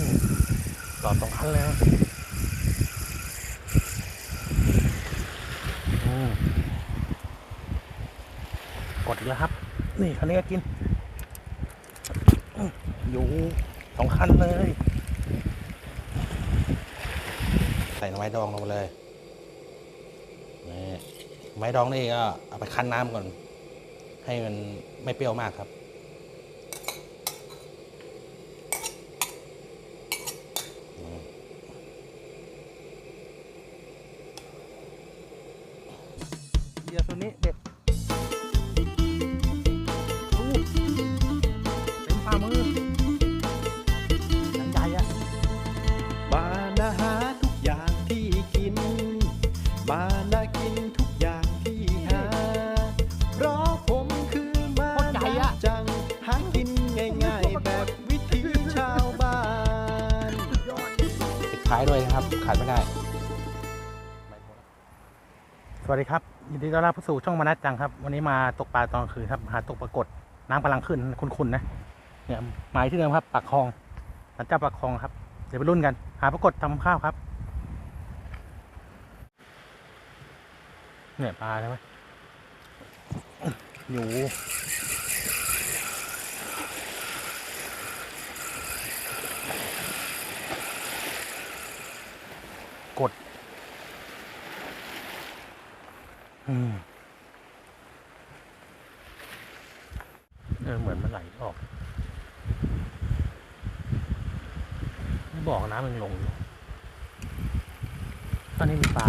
นี่ต่อสองคันเลยนะอืมกดอีกแล้วครับ นี่คันนี้ก็กิน อยู่สองคันเลย ใส่ไม้ดองลงไปเลยนี่ไม้ดองนี่ก็เอาไปคั้นน้ำก่อน ให้มันไม่เปรี้ยวมากครับ ขาดไม่ได้ สวัสดีครับยินดีต้อนรับเข้สู่ช่องมานัดจังครับ วันนี้มาตกปลาตอนคืนครับ หาตกปรากฏน้ำกำลังขึ้นคุณๆนะเนี่ยหมายที่เดิมครับปากคลองสันเจ้าปากคลองครับ เดี๋ยวไปรุ่นกัน หาปรากฏทำข้าวครับ เนี่ยปลาใช่ไหมอยู่ กดเออเหมือนมันไหลออกบอกน้ำมันลงอยู่ตอนนี้มีปลา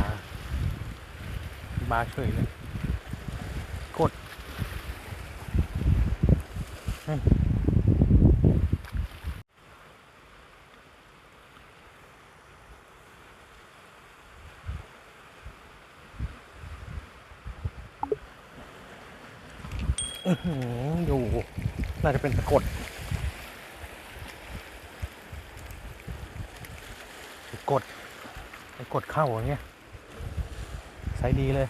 ปลาเฉยเลย กดเฮ้ยอื้อหืออยู่ น่าจะ เป็นตะกดตะกดตะกดเข้าอย่างเงี้ยใช้ดีเลย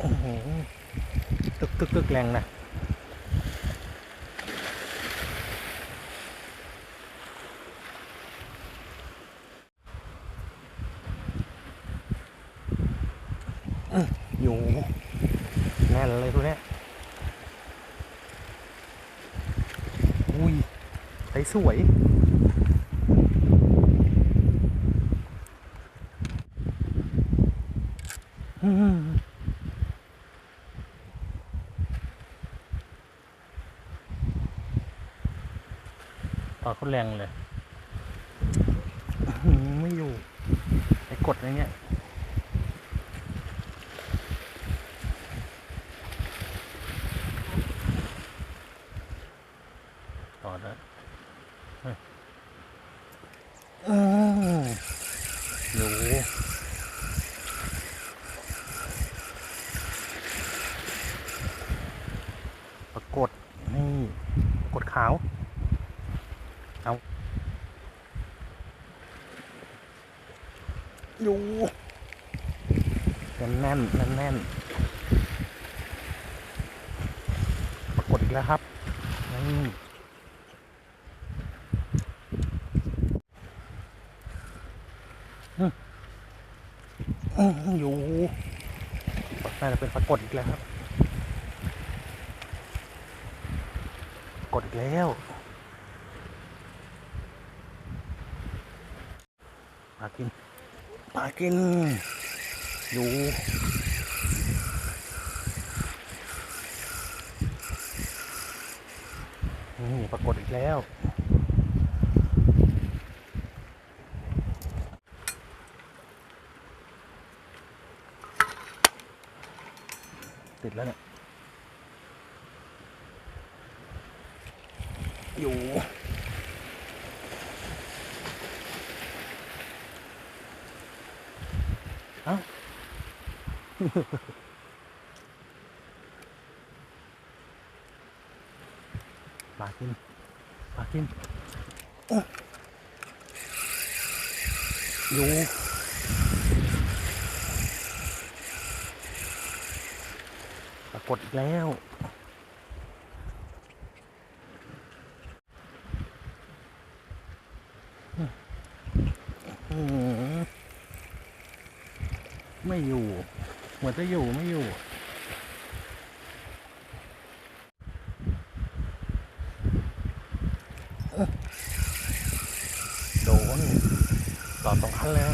อื้อหือตึกตึกตึกแรงนะอื้ออยู่แน่นเลยตัวเนี้ยอุ้ยใสสวย อืม ต่อเขา แรงเลยอื้อหือไม่อยู่ไอ้กดอะไรเงี้ยต่อได้เฮ้ยอืมอยู่ปรากฏนี่ปรากฏขาว อยู่แน่นแน่นแน่นแน่นปรากฏอีกแล้วครับนี่อืมอืมอยู่น่าจะเป็นปรากฏอีกแล้วครับปรากฏอีกแล้วมากิน ปลากิน อยู่นี่ปรากฏอีกแล้ว ติดแล้วเนี่ยอยู่ เอ้า ปลากินปลากินอื้อยู่ปรากฏอีกแล้วไม่อยู่ หมือนจะอยู่ไม่อยู่ โดนต่อสองคันแล้ว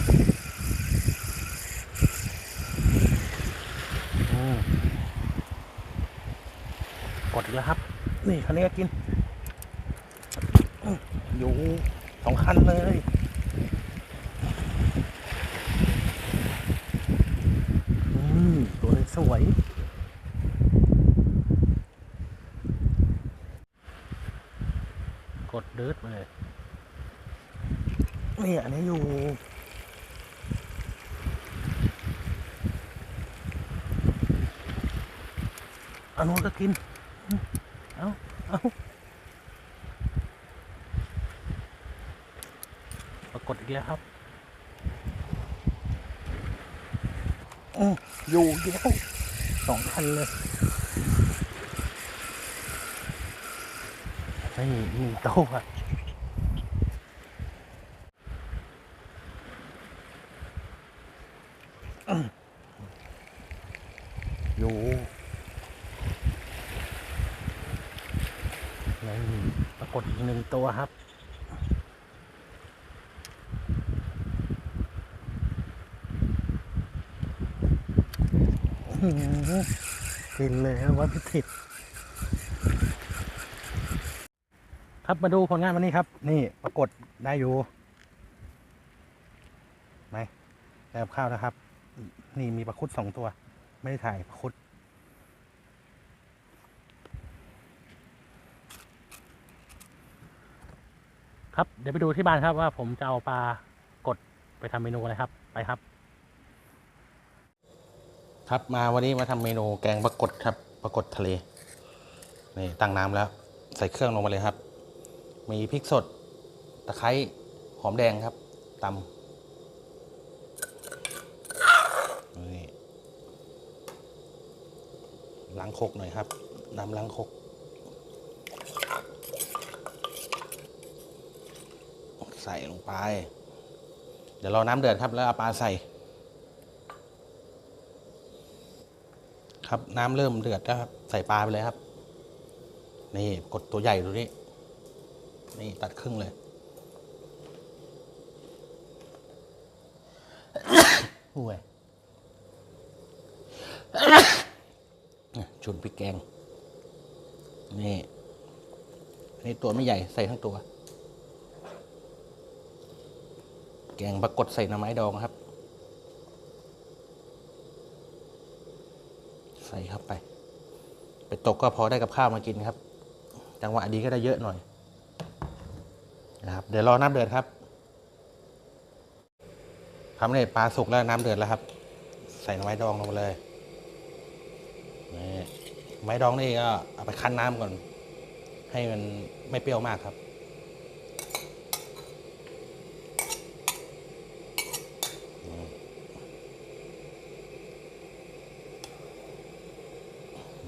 กดอีกแล้วครับ นี่คันนี้ก็กิน อยู่สองคันเลย อืมตัวนี้สวย กดเดิร์ดไปเลย นี่อันนี้อยู่อันนู้นก็กิน เอาเอาปรากฏอีกแล้วครับอืมอยู่เดียวสองคันเลยไม่มีมีโต๊ะอะอืมอยู่นี่ปรากฏอีกหนึ่งตัวครับ อื้อหือ กินเลยครับวัดพิถิตครับมาดูผลงานวันนี้ครับ นี่ปรากฏได้อยู่ไหมได้กับข้าวนะครับ นี่มีปลาคุดสองตัว ไม่ได้ถ่ายปลาคุดครับเดี๋ยวไปดูที่บ้านครับว่าผมจะเอาปลากดไปทำเมนูอะไรครับ ไปครับ ครับมาวันนี้มาทำเมนูแกงปลากดครับปลากดทะเลนี่ตั้งน้ำแล้ว ใส่เครื่องลงมาเลยครับ มีพริกสดตะไคร้หอมแดงครับตำนี่ล้างคกหน่อยครับน้ำล้างคก ใส่ลงไป เดี๋ยวรอน้ำเดือดครับแล้วเอาปลาใส่ ครับน้ำเริ่มเดือดแล้วครับใส่ปลาไปเลยครับ นี่กดตัวใหญ่ดูนี่นี่ตัดครึ่งเลย ห่วยชุนพริกแกง นี่นี่ตัวไม่ใหญ่ใส่ทั้งตัว แกงปรากฏใส่หน้ำไม้ดองครับ ใส่เข้าไป ไปตกก็พอได้กับข้าวมากินครับ จังหวะดีก็ได้เยอะหน่อยนะครับเดี๋ยวรอน้ำเดือดครับทำเนี่ยปลาสุกแล้วน้ำเดือดแล้วครับ ใส่น่อไม้ดองลงไปเลยนี่ไม้ดองนี่ก็เอาไปคั้นน้ำก่อน ให้มันไม่เปรี้ยวมากครับ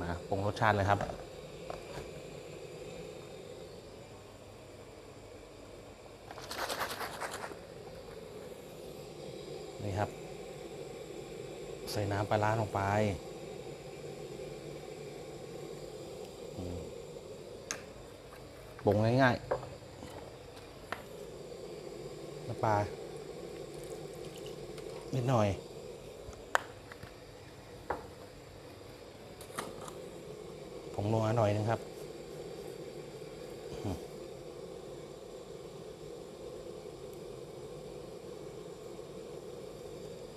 มา ปรุงรสชาติเลยครับ นี่ครับ ใส่น้ำปลาร้าลงไปปรุงง่ายๆน้ำปลานิดหน่อย งนัวหน่อยนึงครับ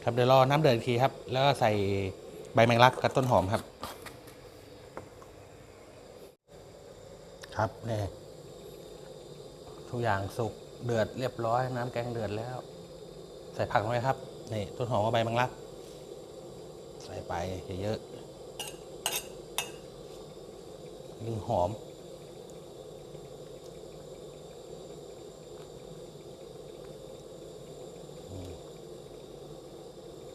ครับเดี๋ยวรอน้ำเดือดอีกทีครับ แล้วก็ใส่ใบแมงลักกับต้นหอมครับ ครับเนี่ยทุกอย่างสุกเดือดเรียบร้อย น้ำแกงเดือดแล้ว ใส่ผักลงไปครับนี่ต้นหอมกับใบแมงลัก ใส่ไปเยอะๆ หรือหอม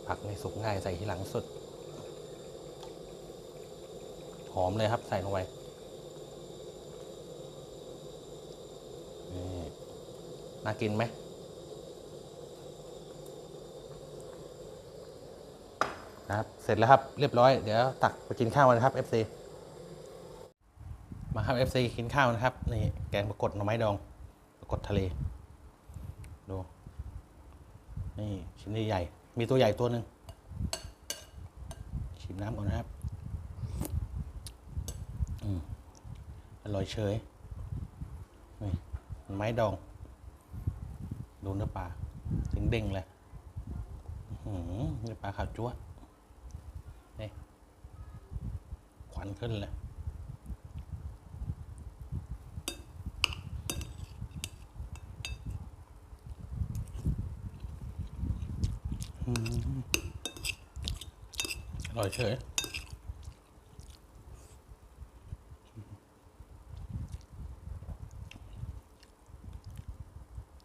ผักในสุกง่ายใส่ทีหลังสุด หอมเลยครับใส่ลงไปน่ากินไหมนะครับ เสร็จแล้วครับ เรียบร้อย เดี๋ยวตักไปกินข้าวกันครับ FC มาครับ FC กินข้าวนะครับ นี่แกงปรากฏหน่อไม้ดองปรากฏทะเล ดู นี่ชิ้นใหญ่มีตัวใหญ่ตัวหนึ่งชิมน้ำก่อนนะครับ อืมอร่อยเฉย นี่ไม้ดอง ดูเนื้อปลาเด้งๆเลยอื้อหือเนื้อปลาขาวจั๊วนี่ควันขึ้นเลย อืมอร่อยเฉย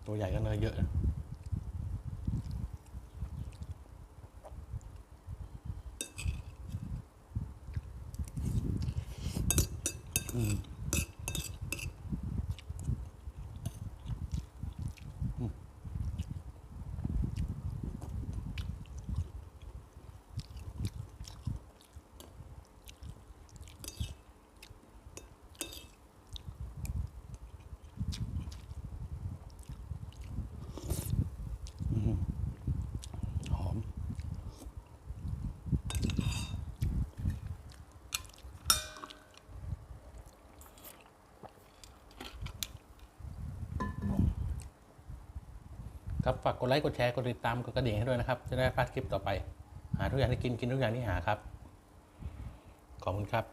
ตัวใหญ่ก็เนื้อเยอะนะอืมอืมหอม ครับฝากกดไลค์กดแชร์กดติดตามกดกระดิ่งให้ด้วยนะครับ จะได้พลาดคลิปต่อไป หาทุกอย่างที่กินกินทุกอย่างที่หาครับ ขอบคุณครับ